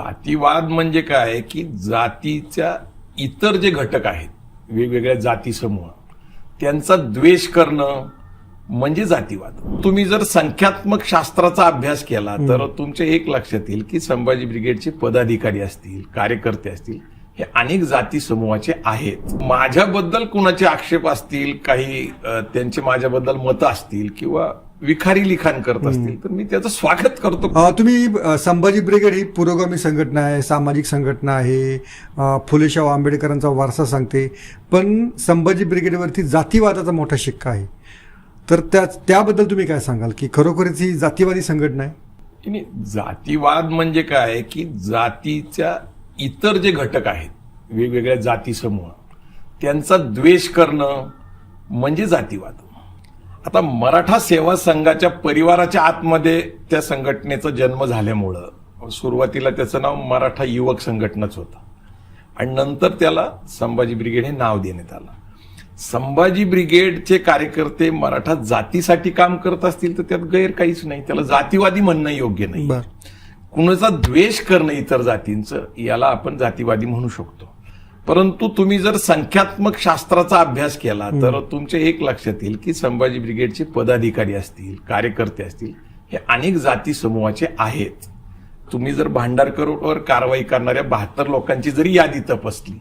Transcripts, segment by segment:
जातीवाद म्हणजे काय? की जातीच्या इतर जे घटक आहेत वेगवेगळ्या जाती समूह त्यांचा द्वेष करणं म्हणजे जातीवाद. तुम्ही जर संख्यात्मक शास्त्राचा अभ्यास केला तर तुमच्या एक लक्षात येईल की संभाजी ब्रिगेडचे पदाधिकारी असतील कार्यकर्ते असतील हे अनेक जाती समूहाचे आहेत. माझ्याबद्दल कुणाचे आक्षेप असतील काही त्यांचे माझ्याबद्दल मतं असतील किंवा विखारी लिखाण करत असतील तर मी त्याचं स्वागत करतो. तुम्ही संभाजी ब्रिगेड ही पुरोगामी संघटना आहे सामाजिक संघटना आहे. फुलेशाह आंबेडकरांचा वारसा सांगते. पण संभाजी ब्रिगेडवरती जातीवादाचा मोठा शिक्का आहे. तर त्या त्याबद्दल तुम्ही काय सांगाल की खरोखरच ही जातीवादी संघटना आहे? जातीवाद म्हणजे काय की जातीच्या इतर जे घटक आहेत वेगवेगळ्या जाती समूह त्यांचा द्वेष करणं म्हणजे जातीवाद. आता मराठा सेवा संघाच्या परिवाराच्या आतमध्ये त्या संघटनेचा जन्म झाल्यामुळं सुरुवातीला त्याचं नाव मराठा युवक संघटनाच होतं. आणि नंतर त्याला संभाजी ब्रिगेड हे नाव देण्यात आलं. संभाजी ब्रिगेडचे कार्यकर्ते मराठा जातीसाठी काम करत असतील तर त्यात गैर काहीच नाही. त्याला जातीवादी म्हणणं योग्य नाही. कुणाचा द्वेष करणं इतर जातींचं याला आपण जातीवादी म्हणू शकतो. परंतु तुम्ही जर संख्यात्मक शास्त्राचा अभ्यास केला तर तुमच्या एक लक्षात येईल की संभाजी ब्रिगेडचे पदाधिकारी असतील कार्यकर्ते असतील हे अनेक जाती समूहाचे आहेत. तुम्ही जर भांडारकरवर कारवाई करणाऱ्या बहात्तर लोकांची जरी यादी तपासली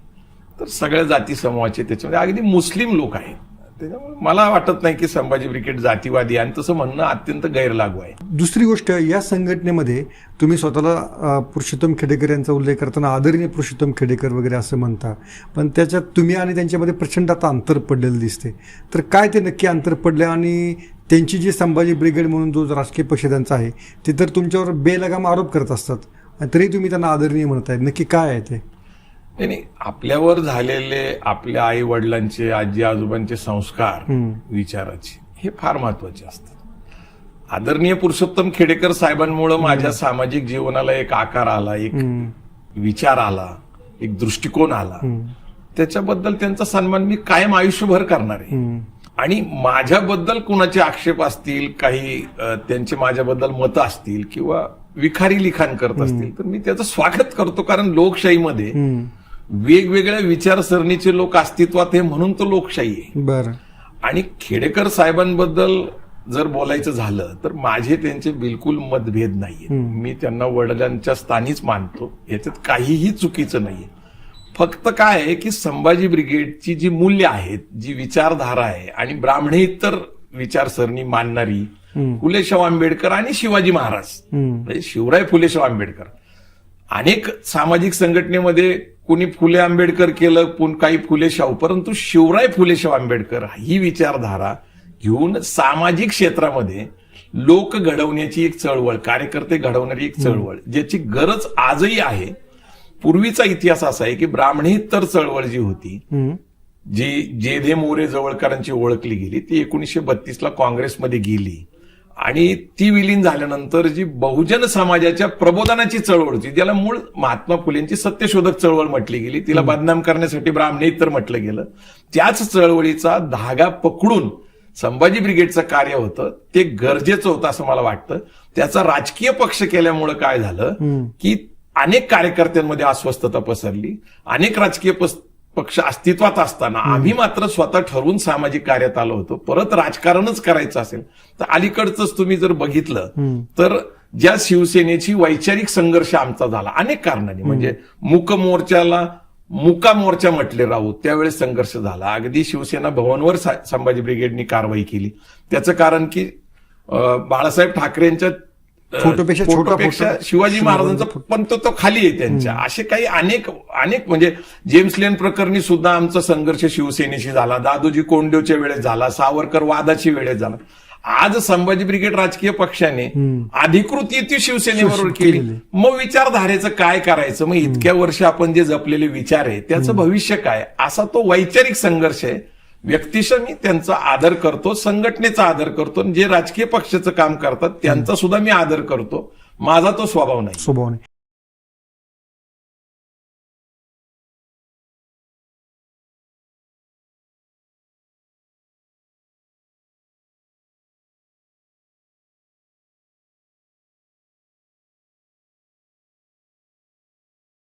तर सगळ्या जाती समूहाचे त्याच्यामध्ये अगदी मुस्लिम लोक आहेत. त्याच्यामुळे मला वाटत नाही की संभाजी ब्रिगेड जातीवादी आहे. आणि तसं म्हणणं अत्यंत गैरलागू आहे. दुसरी गोष्ट या संघटनेमध्ये तुम्ही स्वतःला पुरुषोत्तम खेडेकर यांचा उल्लेख करताना आदरणीय पुरुषोत्तम खेडेकर वगैरे असं म्हणता. पण त्याच्यात तुम्ही आणि त्यांच्यामध्ये प्रचंड आता अंतर पडलेलं दिसते तर काय ते नक्की अंतर पडलं आणि त्यांची जी संभाजी ब्रिगेड म्हणून जो राजकीय पक्ष त्यांचा आहे ते तर तुमच्यावर बेलगाम आरोप करत असतात. तरी तुम्ही त्यांना आदरणीय म्हणताय. नक्की काय आहे ते? नाही नाही. आपल्यावर झालेले आपल्या आई वडिलांचे आजी आजोबांचे संस्कार विचाराचे हे फार महत्त्वाचे असतात. आदरणीय पुरुषोत्तम खेडेकर साहेबांमुळे माझ्या सामाजिक जीवनाला एक आकार आला एक विचार आला एक दृष्टिकोन आला. त्याच्याबद्दल त्यांचा सन्मान मी कायम आयुष्यभर करणार आहे. आणि माझ्याबद्दल कुणाचे आक्षेप असतील काही त्यांचे माझ्याबद्दल मतं असतील किंवा विखारी लिखाण करत असतील तर मी त्याचं स्वागत करतो. कारण लोकशाहीमध्ये वेगवेगळ्या विचारसरणीचे लोक अस्तित्वात आहे म्हणून तो लोकशाही आहे. बरं. आणि खेडेकर साहेबांबद्दल जर बोलायचं झालं तर माझे त्यांचे बिलकुल मतभेद नाहीये मी त्यांना वडिलांच्या स्थानीच मानतो. याच्यात काहीही चुकीचं नाहीये. फक्त काय आहे की संभाजी ब्रिगेडची जी मूल्य आहेत जी विचारधारा आहे आणि ब्राह्मणेतर विचारसरणी मानणारी फुलेशाह आंबेडकर आणि शिवाजी महाराज. म्हणजे शिवराय फुलेशाह आंबेडकर. अनेक सामाजिक संघटनेमध्ये कुणी फुले आंबेडकर केलं कोण काही फुले शाहू. परंतु शिवराय फुले शाहू आंबेडकर ही विचारधारा घेऊन सामाजिक क्षेत्रामध्ये लोक घडवण्याची एक चळवळ कार्यकर्ते घडवणारी एक चळवळ ज्याची गरज आजही आहे. पूर्वीचा इतिहास असा आहे की ब्राह्मणेतर चळवळ जी होती जी जेधे मोरे जवळकरांची ओळखली गेली ती एकोणीसशे बत्तीसला काँग्रेसमध्ये गेली. आणि ती विलीन झाल्यानंतर जी बहुजन समाजाच्या प्रबोधनाची चळवळ होती ज्याला मूळ महात्मा फुलेंची सत्यशोधक चळवळ म्हटली गेली. तिला बदनाम करण्यासाठी ब्राह्मणेतर म्हटलं गेलं. त्याच चळवळीचा धागा पकडून संभाजी ब्रिगेडचं कार्य होतं. ते गरजेचं होतं असं मला वाटतं. त्याचा राजकीय पक्ष केल्यामुळं काय झालं की अनेक कार्यकर्त्यांमध्ये अस्वस्थता पसरली. अनेक राजकीय पक्ष अस्तित्वात असताना आम्ही मात्र स्वतः ठरवून सामाजिक कार्यात आलो होतो. परत राजकारणच करायचं असेल तर अलीकडचंच तुम्ही जर बघितलं तर ज्या शिवसेनेची वैचारिक संघर्ष आमचा झाला अनेक कारणांनी. म्हणजे मूक मोर्चाला मुका मोर्चा म्हटले राहू त्यावेळेस संघर्ष झाला. अगदी शिवसेना भवनवर संभाजी ब्रिगेडनी कारवाई केली. त्याचं कारण की बाळासाहेब ठाकरेंच्या फोटोपेक्षा फोटोपेक्षा फोटो. शिवाजी महाराजांचा पण तो तो खाली आहे त्यांच्या. असे काही अनेक अनेक म्हणजे जेम्स लेन प्रकरणी सुद्धा आमचा संघर्ष शिवसेनेशी झाला. दादोजी कोंडदेवच्या वेळेस झाला. सावरकर वादाची वेळेस झाला. आज संभाजी ब्रिगेड राजकीय पक्षाने अधिकृत युती शिवसेनेबरोबर केली. मग विचारधारेचं काय करायचं? मग इतक्या वर्ष आपण जे जपलेले विचार आहे त्याचं भविष्य काय? असा तो वैचारिक संघर्ष आहे. व्यक्तिशः मी त्यांचा आदर करतो संघटनेचा आदर करतो आणि जे राजकीय पक्षाचं काम करतात त्यांचा सुद्धा मी आदर करतो. माझा तो स्वभाव नाही. स्वभाव नाही.